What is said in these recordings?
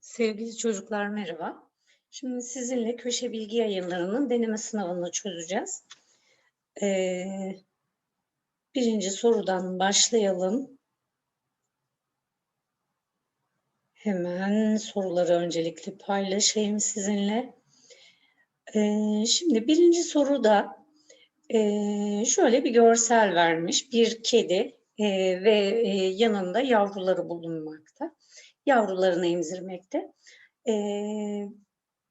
Sevgili çocuklar merhaba. Şimdi sizinle köşe bilgi yayınlarının deneme sınavını çözeceğiz. Ee, birinci sorudan başlayalım. Hemen soruları öncelikle paylaşayım sizinle. Ee, şimdi birinci soruda e, şöyle bir görsel vermiş. Bir kedi e, ve e, yanında yavruları bulunmakta. Yavrularını emzirmekte. E,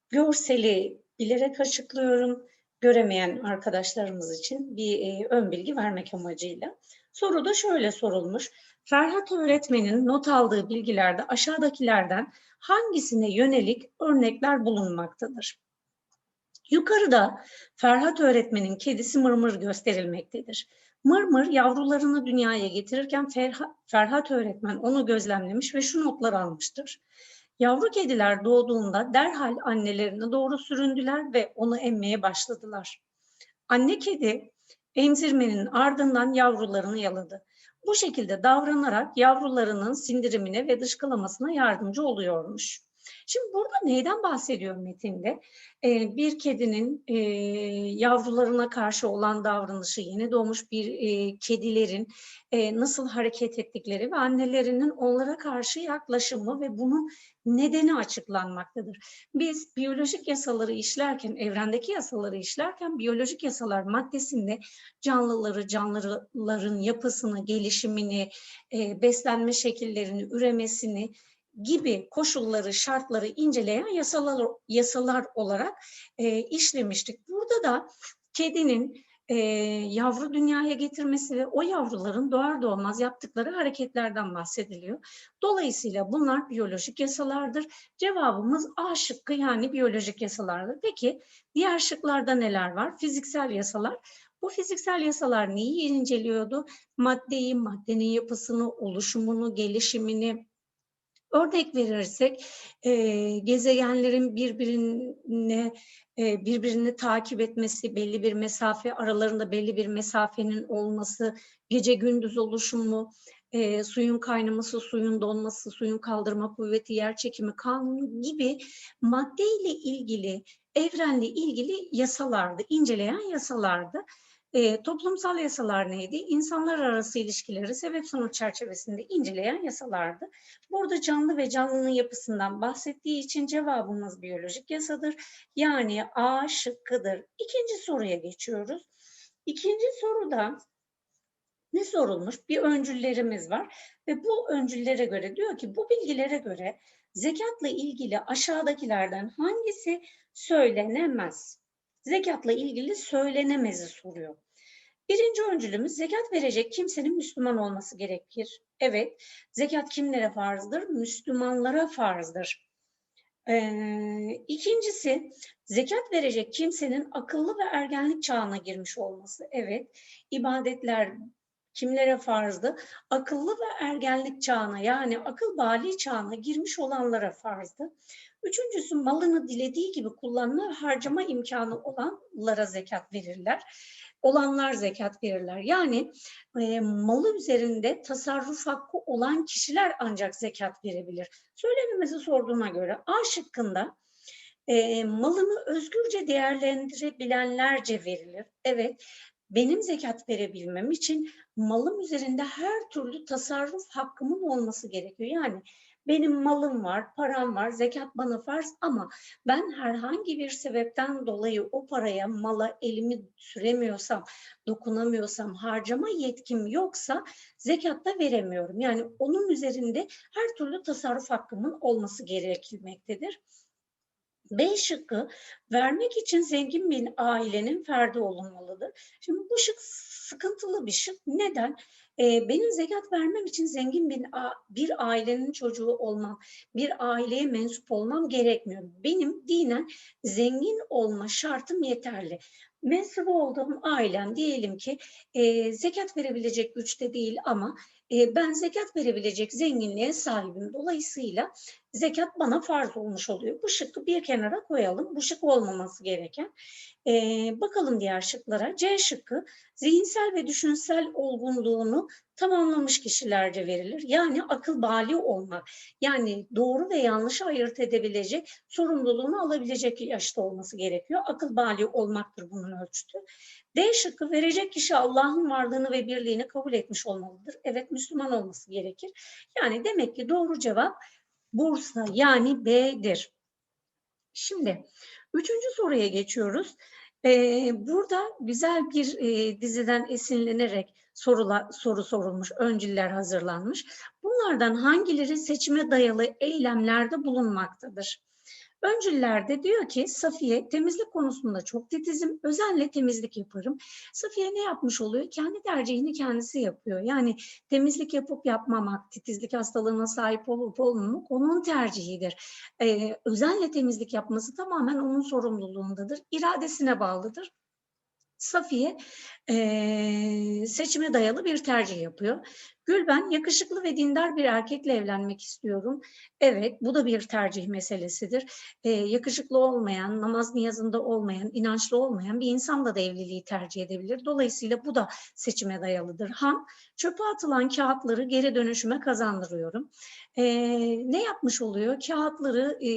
görseli bilerek açıklıyorum. Göremeyen arkadaşlarımız için bir e, ön bilgi vermek amacıyla. Soruda şöyle sorulmuş. Ferhat öğretmenin not aldığı bilgilerde aşağıdakilerden hangisine yönelik örnekler bulunmaktadır? Yukarıda Ferhat öğretmenin kedisi Mırmır gösterilmektedir. Mırmır yavrularını dünyaya getirirken Ferhat, Ferhat öğretmen onu gözlemlemiş ve şu notları almıştır. Yavru kediler doğduğunda derhal annelerine doğru süründüler ve onu emmeye başladılar. Anne kedi emzirmenin ardından yavrularını yaladı. Bu şekilde davranarak yavrularının sindirimine ve dışkılamasına yardımcı oluyormuş. Şimdi burada neyden bahsediyor metinde? Ee, bir kedinin e, yavrularına karşı olan davranışı, yeni doğmuş bir e, kedilerin e, nasıl hareket ettikleri ve annelerinin onlara karşı yaklaşımı ve bunun nedeni açıklanmaktadır. Biz biyolojik yasaları işlerken, evrendeki yasaları işlerken biyolojik yasalar maddesinde canlıları, canlıların yapısını, gelişimini, e, beslenme şekillerini, üremesini, gibi koşulları, şartları inceleyen yasalar, yasalar olarak e, işlemiştik. Burada da kedinin e, yavru dünyaya getirmesi ve o yavruların doğar doğmaz yaptıkları hareketlerden bahsediliyor. Dolayısıyla bunlar biyolojik yasalardır. Cevabımız A şıkkı yani biyolojik yasalardır. Peki diğer şıklarda neler var? Fiziksel yasalar. Bu fiziksel yasalar neyi inceliyordu? Maddeyi, maddenin yapısını, oluşumunu, gelişimini, Örnek verirsek e, gezegenlerin birbirine e, birbirini takip etmesi, belli bir mesafe aralarında belli bir mesafenin olması, gece gündüz oluşumu, e, suyun kaynaması, suyun donması, suyun kaldırma kuvveti, yer çekimi kanunu gibi maddeyle ilgili, evrenle ilgili yasalardı, inceleyen yasalardı. E, toplumsal yasalar neydi? İnsanlar arası ilişkileri sebep sonuç çerçevesinde inceleyen yasalardı. Burada canlı ve canlının yapısından bahsettiği için cevabımız biyolojik yasadır. Yani A şıkkıdır. İkinci soruya geçiyoruz. İkinci soruda ne sorulmuş? Bir öncüllerimiz var ve bu öncüllere göre diyor ki bu bilgilere göre zekatla ilgili aşağıdakilerden hangisi söylenemez? Zekatla ilgili söylenemezi soruyor. Birinci öncülümüz zekat verecek kimsenin Müslüman olması gerekir. Evet, zekat kimlere farzdır? Müslümanlara farzdır. Ee, ikincisi, zekat verecek kimsenin akıllı ve ergenlik çağına girmiş olması. Evet, ibadetler kimlere farzdı? Akıllı ve ergenlik çağına yani akıl bali çağına girmiş olanlara farzdı. Üçüncüsü malını dilediği gibi kullanma harcama imkanı olanlara zekat verirler. Olanlar zekat verirler. Yani e, malı üzerinde tasarruf hakkı olan kişiler ancak zekat verebilir. Söylememizi sorduğuna göre A şıkkında e, malını özgürce değerlendirebilenlerce verilir. Evet, benim zekat verebilmem için malım üzerinde her türlü tasarruf hakkımın olması gerekiyor. Yani benim malım var, param var, zekat bana farz ama ben herhangi bir sebepten dolayı o paraya, mala elimi süremiyorsam, dokunamıyorsam, harcama yetkim yoksa zekat da veremiyorum. Yani onun üzerinde her türlü tasarruf hakkımın olması gerekilmektedir. B şıkkı vermek için zengin bir ailenin ferdi olunmalıdır. Şimdi bu şık sıkıntılı bir şık. Neden? Ee, benim zekat vermem için zengin bir, bir ailenin çocuğu olmam, bir aileye mensup olmam gerekmiyor. Benim dinen zengin olma şartım yeterli. Mensup olduğum ailem diyelim ki e, zekat verebilecek güçte değil ama e, ben zekat verebilecek zenginliğe sahibim. Dolayısıyla zekat bana farz olmuş oluyor. Bu şıkkı bir kenara koyalım. Bu şık olmaması gereken. Ee, bakalım diğer şıklara. C şıkkı zihinsel ve düşünsel olgunluğunu tamamlamış kişilerce verilir. Yani akıl bali olmak. Yani doğru ve yanlışı ayırt edebilecek, sorumluluğunu alabilecek yaşta olması gerekiyor. Akıl bali olmaktır bunun ölçütü. D şıkkı verecek kişi Allah'ın varlığını ve birliğini kabul etmiş olmalıdır. Evet Müslüman olması gerekir. Yani demek ki doğru cevap Bursa yani B'dir. Şimdi üçüncü soruya geçiyoruz. Ee, burada güzel bir e, diziden esinlenerek sorula, soru sorulmuş, öncüller hazırlanmış. Bunlardan hangileri seçime dayalı eylemlerde bulunmaktadır? Öncüllerde diyor ki Safiye temizlik konusunda çok titizim, özenle temizlik yaparım. Safiye ne yapmış oluyor? Kendi tercihini kendisi yapıyor. Yani temizlik yapıp yapmamak, titizlik hastalığına sahip olup olmamak onun tercihidir. Ee, özenle temizlik yapması tamamen onun sorumluluğundadır. İradesine bağlıdır. Safiye e, seçime dayalı bir tercih yapıyor. Gülben yakışıklı ve dindar bir erkekle evlenmek istiyorum. Evet bu da bir tercih meselesidir. Ee, yakışıklı olmayan, namaz niyazında olmayan, inançlı olmayan bir insanla da evliliği tercih edebilir. Dolayısıyla bu da seçime dayalıdır. Ham çöpe atılan kağıtları geri dönüşüme kazandırıyorum. Ee, ne yapmış oluyor? Kağıtları e,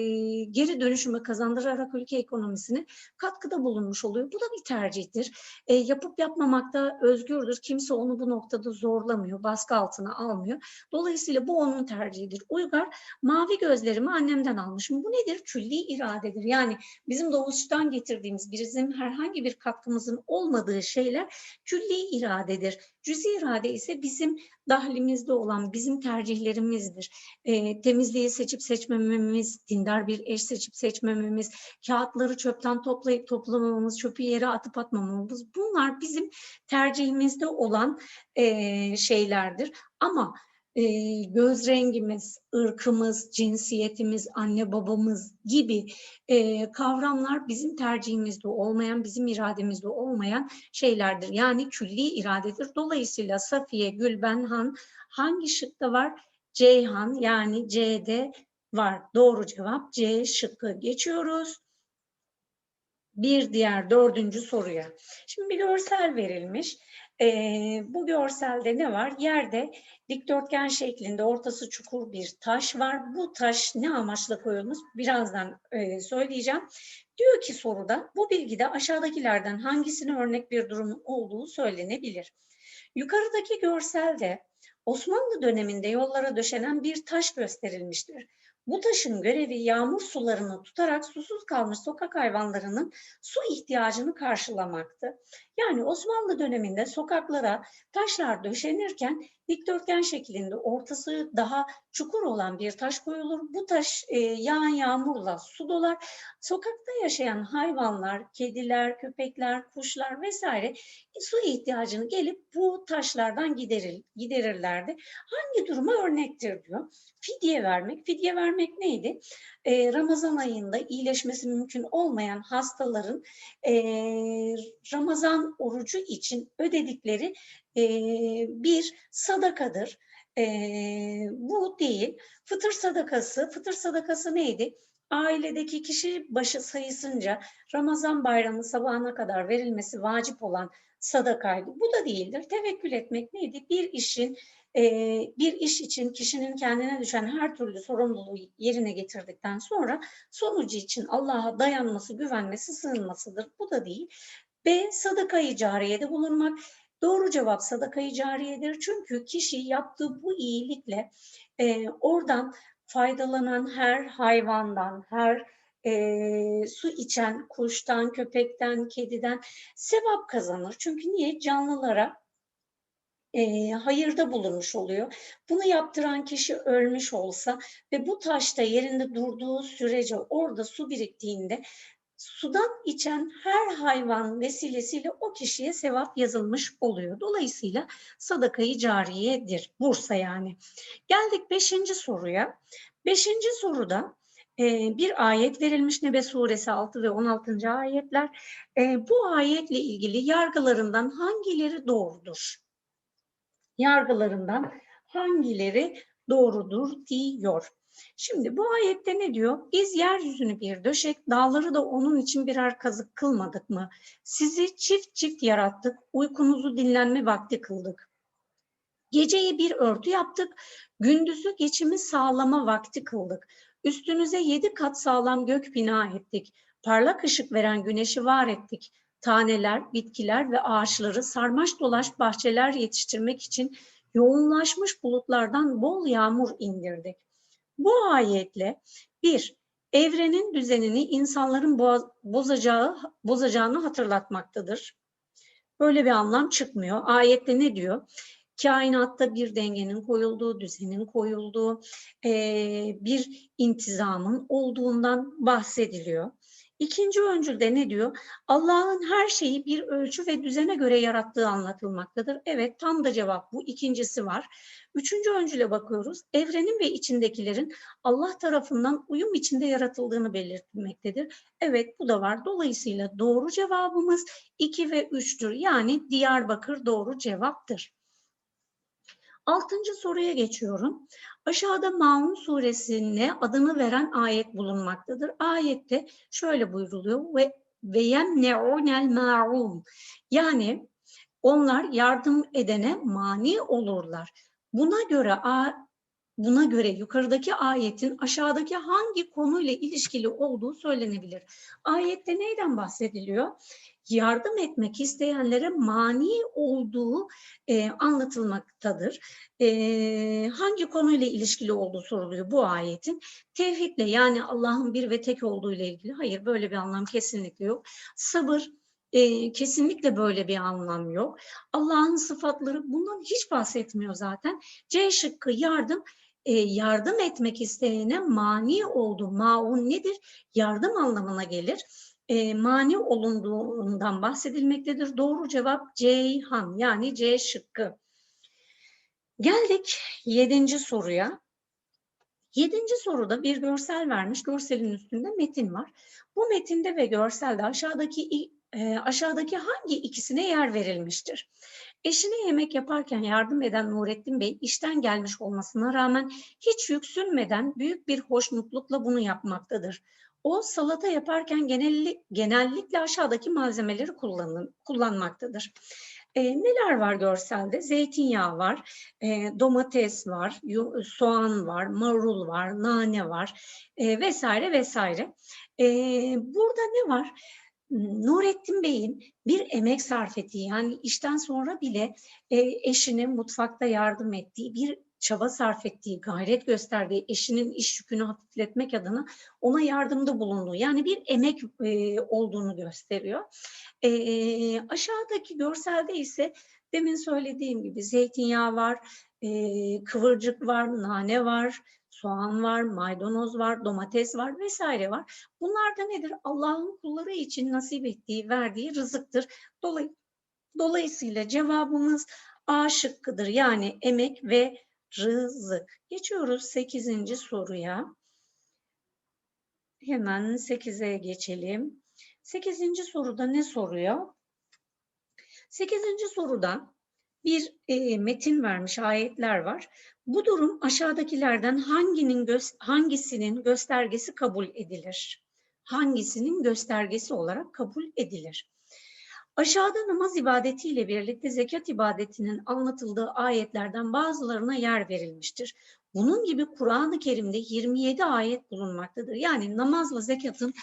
geri dönüşüme kazandırarak ülke ekonomisine katkıda bulunmuş oluyor. Bu da bir tercihtir. E, yapıp yapmamakta özgürdür. Kimse onu bu noktada zorlamıyor, baskı altına almıyor. Dolayısıyla bu onun tercihidir. Uygar, mavi gözlerimi annemden almışım. Bu nedir? Külli iradedir. Yani bizim doğuştan getirdiğimiz, bizim herhangi bir katkımızın olmadığı şeyler külli iradedir. Cüzi irade ise bizim dahlimizde olan bizim tercihlerimizdir. E, temizliği seçip seçmememiz, dindar bir eş seçip seçmememiz, kağıtları çöpten toplayıp toplamamamız, çöpü yere atıp atmamamız bunlar bizim tercihimizde olan e, şeylerdir. Ama e, göz rengimiz, ırkımız, cinsiyetimiz, anne babamız gibi e, kavramlar bizim tercihimizde olmayan, bizim irademizde olmayan şeylerdir. Yani külli iradedir. Dolayısıyla Safiye, Gülbenhan hangi şıkta var? Ceyhan yani C'de var. Doğru cevap C şıkkı. Geçiyoruz bir diğer dördüncü soruya. Şimdi bir görsel verilmiş. Ee, bu görselde ne var? Yerde dikdörtgen şeklinde ortası çukur bir taş var. Bu taş ne amaçla koyulmuş? Birazdan e, söyleyeceğim. Diyor ki soruda bu bilgide aşağıdakilerden hangisine örnek bir durum olduğu söylenebilir. Yukarıdaki görselde Osmanlı döneminde yollara döşenen bir taş gösterilmiştir. Bu taşın görevi yağmur sularını tutarak susuz kalmış sokak hayvanlarının su ihtiyacını karşılamaktı. Yani Osmanlı döneminde sokaklara taşlar döşenirken dikdörtgen şeklinde ortası daha çukur olan bir taş koyulur. Bu taş e, yağan yağmurla su dolar. Sokakta yaşayan hayvanlar, kediler, köpekler, kuşlar vesaire su ihtiyacını gelip bu taşlardan giderir, giderirlerdi. Hangi duruma örnektir diyor. Fidye vermek. Fidye vermek neydi? E, Ramazan ayında iyileşmesi mümkün olmayan hastaların e, Ramazan orucu için ödedikleri bir sadakadır. Bu değil. Fıtır sadakası, fıtır sadakası neydi? Ailedeki kişi başı sayısınca Ramazan bayramı sabahına kadar verilmesi vacip olan sadakaydı. Bu da değildir. Tevekkül etmek neydi? Bir işin bir iş için kişinin kendine düşen her türlü sorumluluğu yerine getirdikten sonra sonucu için Allah'a dayanması, güvenmesi, sığınmasıdır. Bu da değil. B. Sadaka-i cariyede bulunmak. Doğru cevap sadaka-i cariyedir. Çünkü kişi yaptığı bu iyilikle e, oradan faydalanan her hayvandan, her e, su içen kuştan, köpekten, kediden sevap kazanır. Çünkü niye? Canlılara e, hayırda bulunmuş oluyor. Bunu yaptıran kişi ölmüş olsa ve bu taşta yerinde durduğu sürece orada su biriktiğinde sudan içen her hayvan vesilesiyle o kişiye sevap yazılmış oluyor. Dolayısıyla sadakayı cariyedir. Bursa yani. Geldik beşinci soruya. Beşinci soruda e, bir ayet verilmiş Nebe suresi 6 ve 16. ayetler. E, bu ayetle ilgili yargılarından hangileri doğrudur? Yargılarından hangileri doğrudur diyor. Şimdi bu ayette ne diyor? Biz yeryüzünü bir döşek, dağları da onun için birer kazık kılmadık mı? Sizi çift çift yarattık, uykunuzu dinlenme vakti kıldık. Geceyi bir örtü yaptık, gündüzü geçimi sağlama vakti kıldık. Üstünüze yedi kat sağlam gök bina ettik. Parlak ışık veren güneşi var ettik. Taneler, bitkiler ve ağaçları sarmaş dolaş bahçeler yetiştirmek için yoğunlaşmış bulutlardan bol yağmur indirdik. Bu ayetle bir, evrenin düzenini insanların bozacağı, bozacağını hatırlatmaktadır. Böyle bir anlam çıkmıyor. Ayette ne diyor? kainatta bir dengenin koyulduğu, düzenin koyulduğu, bir intizamın olduğundan bahsediliyor. İkinci öncülde ne diyor? Allah'ın her şeyi bir ölçü ve düzene göre yarattığı anlatılmaktadır. Evet tam da cevap bu. İkincisi var. Üçüncü öncüle bakıyoruz. Evrenin ve içindekilerin Allah tarafından uyum içinde yaratıldığını belirtmektedir. Evet bu da var. Dolayısıyla doğru cevabımız 2 ve 3'tür. Yani Diyarbakır doğru cevaptır. Altıncı soruya geçiyorum. Aşağıda Maun suresine adını veren ayet bulunmaktadır. Ayette şöyle buyruluyor ve ve yemne'unel ma'un. Yani onlar yardım edene mani olurlar. Buna göre buna göre yukarıdaki ayetin aşağıdaki hangi konuyla ilişkili olduğu söylenebilir. Ayette neyden bahsediliyor? Yardım etmek isteyenlere mani olduğu e, anlatılmaktadır. E, hangi konuyla ilişkili olduğu soruluyor bu ayetin? Tevhidle yani Allah'ın bir ve tek olduğu ile ilgili. Hayır böyle bir anlam kesinlikle yok. Sabır, e, kesinlikle böyle bir anlam yok. Allah'ın sıfatları bundan hiç bahsetmiyor zaten. C şıkkı yardım e, yardım etmek isteyene mani oldu. Maun nedir? Yardım anlamına gelir e, mani olunduğundan bahsedilmektedir. Doğru cevap Ceyhan yani C şıkkı. Geldik yedinci soruya. Yedinci soruda bir görsel vermiş. Görselin üstünde metin var. Bu metinde ve görselde aşağıdaki e, aşağıdaki hangi ikisine yer verilmiştir? Eşine yemek yaparken yardım eden Nurettin Bey işten gelmiş olmasına rağmen hiç yüksünmeden büyük bir hoşnutlukla bunu yapmaktadır. O salata yaparken genelli, genellikle aşağıdaki malzemeleri kullanın, kullanmaktadır. E, neler var görselde? Zeytinyağı var, e, domates var, soğan var, marul var, nane var e, vesaire vesaire. E, burada ne var? Nurettin Bey'in bir emek sarf ettiği yani işten sonra bile e, eşinin mutfakta yardım ettiği bir çaba sarf ettiği, gayret gösterdiği, eşinin iş yükünü hafifletmek adına ona yardımda bulunduğu, yani bir emek e, olduğunu gösteriyor. E, aşağıdaki görselde ise demin söylediğim gibi zeytinyağı var, e, kıvırcık var, nane var, soğan var, maydanoz var, domates var vesaire var. Bunlar da nedir? Allah'ın kulları için nasip ettiği, verdiği rızıktır. Dolay Dolayısıyla cevabımız A şıkkıdır. Yani emek ve rızık. Geçiyoruz 8. soruya. Hemen 8'e geçelim. 8. soruda ne soruyor? 8. soruda bir e, metin vermiş, ayetler var. Bu durum aşağıdakilerden hanginin gö hangisinin göstergesi kabul edilir? Hangisinin göstergesi olarak kabul edilir? Aşağıda namaz ibadetiyle birlikte zekat ibadetinin anlatıldığı ayetlerden bazılarına yer verilmiştir. Bunun gibi Kur'an-ı Kerim'de 27 ayet bulunmaktadır. Yani namazla zekatın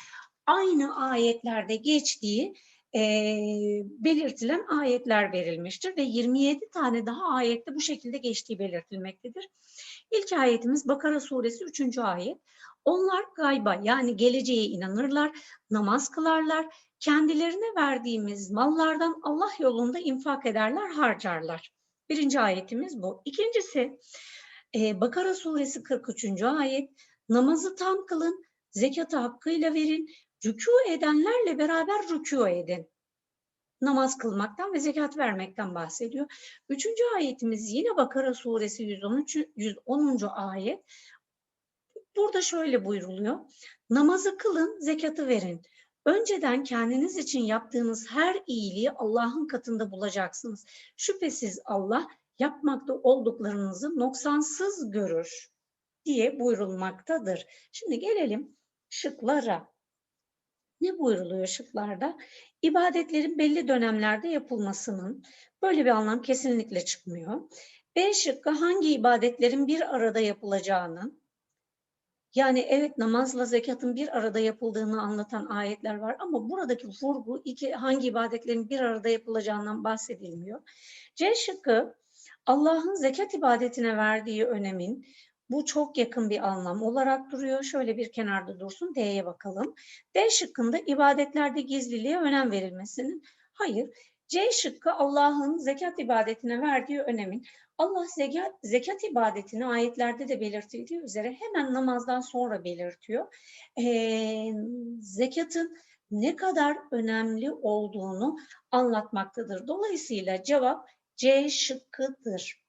aynı ayetlerde geçtiği e, belirtilen ayetler verilmiştir ve 27 tane daha ayette bu şekilde geçtiği belirtilmektedir. İlk ayetimiz Bakara suresi 3. ayet. Onlar gayba yani geleceğe inanırlar, namaz kılarlar, kendilerine verdiğimiz mallardan Allah yolunda infak ederler, harcarlar. Birinci ayetimiz bu. İkincisi e, Bakara suresi 43. ayet. Namazı tam kılın, zekatı hakkıyla verin, rükû edenlerle beraber rükû edin. Namaz kılmaktan ve zekat vermekten bahsediyor. Üçüncü ayetimiz yine Bakara suresi 113, 110. ayet. Burada şöyle buyruluyor. Namazı kılın, zekatı verin. Önceden kendiniz için yaptığınız her iyiliği Allah'ın katında bulacaksınız. Şüphesiz Allah yapmakta olduklarınızı noksansız görür. diye buyurulmaktadır. Şimdi gelelim şıklara. Ne buyuruluyor şıklarda? İbadetlerin belli dönemlerde yapılmasının böyle bir anlam kesinlikle çıkmıyor. B şıkkı hangi ibadetlerin bir arada yapılacağını, yani evet namazla zekatın bir arada yapıldığını anlatan ayetler var ama buradaki vurgu iki hangi ibadetlerin bir arada yapılacağından bahsedilmiyor. C şıkkı Allah'ın zekat ibadetine verdiği önemin bu çok yakın bir anlam olarak duruyor. Şöyle bir kenarda dursun. D'ye bakalım. D şıkkında ibadetlerde gizliliğe önem verilmesinin hayır. C şıkkı Allah'ın zekat ibadetine verdiği önemin Allah zekat, zekat ibadetini ayetlerde de belirtildiği üzere hemen namazdan sonra belirtiyor. Ee, zekatın ne kadar önemli olduğunu anlatmaktadır. Dolayısıyla cevap C şıkkıdır.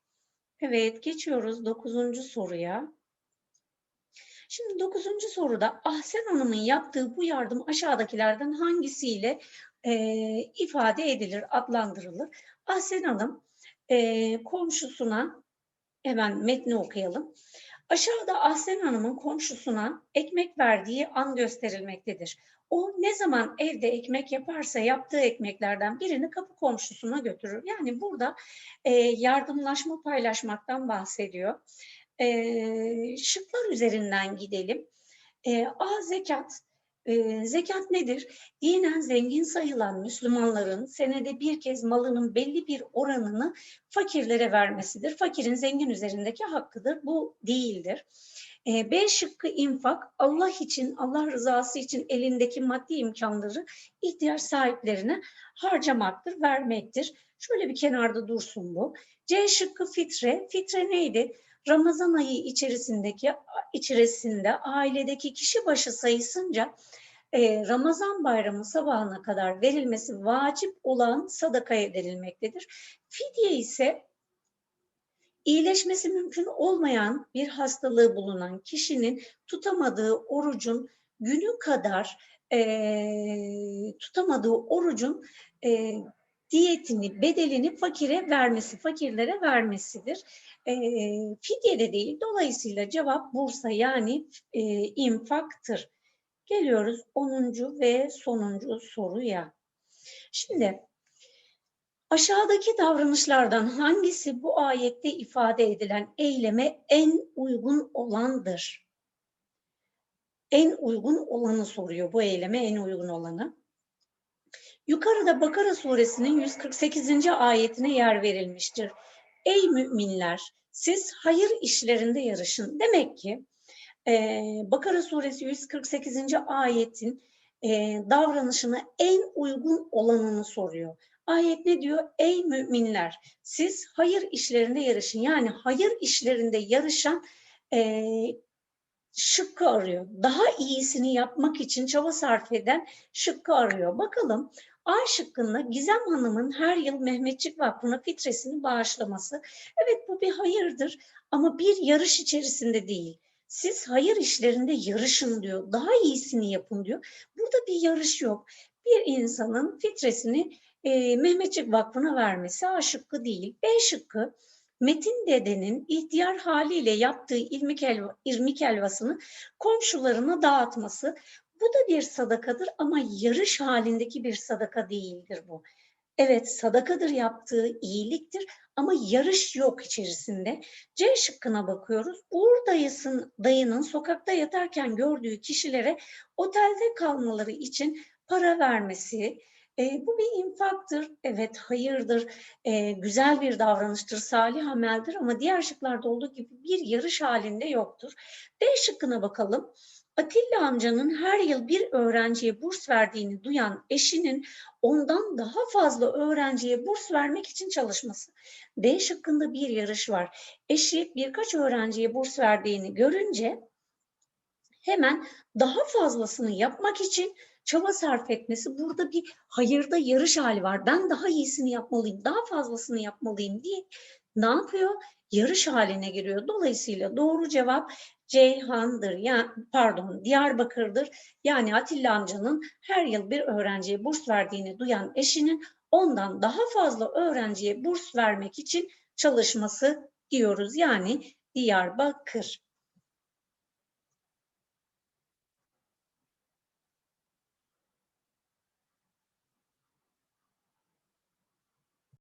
Evet geçiyoruz dokuzuncu soruya. Şimdi dokuzuncu soruda Ahsen Hanım'ın yaptığı bu yardım aşağıdakilerden hangisiyle e, ifade edilir, adlandırılır? Ahsen Hanım e, komşusuna, hemen metni okuyalım. Aşağıda Ahsen Hanım'ın komşusuna ekmek verdiği an gösterilmektedir. O ne zaman evde ekmek yaparsa yaptığı ekmeklerden birini kapı komşusuna götürür. Yani burada e, yardımlaşma paylaşmaktan bahsediyor. E, şıklar üzerinden gidelim. E, A zekat. E, zekat nedir? Dinen zengin sayılan Müslümanların senede bir kez malının belli bir oranını fakirlere vermesidir. Fakirin zengin üzerindeki hakkıdır. Bu değildir. E, B şıkkı infak Allah için, Allah rızası için elindeki maddi imkanları ihtiyaç sahiplerine harcamaktır, vermektir. Şöyle bir kenarda dursun bu. C şıkkı fitre. Fitre neydi? Ramazan ayı içerisindeki içerisinde ailedeki kişi başı sayısınca e, Ramazan bayramı sabahına kadar verilmesi vacip olan sadakaya verilmektedir. Fidye ise iyileşmesi mümkün olmayan bir hastalığı bulunan kişinin tutamadığı orucun günü kadar e, tutamadığı orucun e, diyetini, bedelini fakire vermesi, fakirlere vermesidir. E, fidye de değil. Dolayısıyla cevap Bursa yani e, infaktır. Geliyoruz 10. ve sonuncu soruya. Şimdi aşağıdaki davranışlardan hangisi bu ayette ifade edilen eyleme en uygun olandır? En uygun olanı soruyor bu eyleme en uygun olanı. Yukarıda Bakara suresinin 148. ayetine yer verilmiştir. Ey müminler siz hayır işlerinde yarışın. Demek ki e, Bakara suresi 148. ayetin e, davranışına en uygun olanını soruyor. Ayet ne diyor? Ey müminler siz hayır işlerinde yarışın. Yani hayır işlerinde yarışan e, şıkkı arıyor. Daha iyisini yapmak için çaba sarf eden şıkkı arıyor. Bakalım A şıkkında Gizem Hanım'ın her yıl Mehmetçik Vakfı'na fitresini bağışlaması. Evet bu bir hayırdır ama bir yarış içerisinde değil. Siz hayır işlerinde yarışın diyor. Daha iyisini yapın diyor. Burada bir yarış yok. Bir insanın fitresini e, Mehmetçik Vakfı'na vermesi A şıkkı değil. B şıkkı Metin dedenin ihtiyar haliyle yaptığı irmik, helva, irmik helvasını komşularına dağıtması. Bu da bir sadakadır ama yarış halindeki bir sadaka değildir bu. Evet sadakadır yaptığı iyiliktir ama yarış yok içerisinde. C şıkkına bakıyoruz. Uğur dayısın, dayının sokakta yatarken gördüğü kişilere otelde kalmaları için para vermesi, e, bu bir infaktır, evet hayırdır, e, güzel bir davranıştır, salih ameldir ama diğer şıklarda olduğu gibi bir yarış halinde yoktur. D şıkkına bakalım. Atilla amcanın her yıl bir öğrenciye burs verdiğini duyan eşinin ondan daha fazla öğrenciye burs vermek için çalışması. D şıkkında bir yarış var. Eşi birkaç öğrenciye burs verdiğini görünce hemen daha fazlasını yapmak için çaba sarf etmesi burada bir hayırda yarış hali var. Ben daha iyisini yapmalıyım, daha fazlasını yapmalıyım diye ne yapıyor? Yarış haline giriyor. Dolayısıyla doğru cevap Ceyhan'dır. Yani pardon Diyarbakır'dır. Yani Atilla amcanın her yıl bir öğrenciye burs verdiğini duyan eşinin ondan daha fazla öğrenciye burs vermek için çalışması diyoruz. Yani Diyarbakır.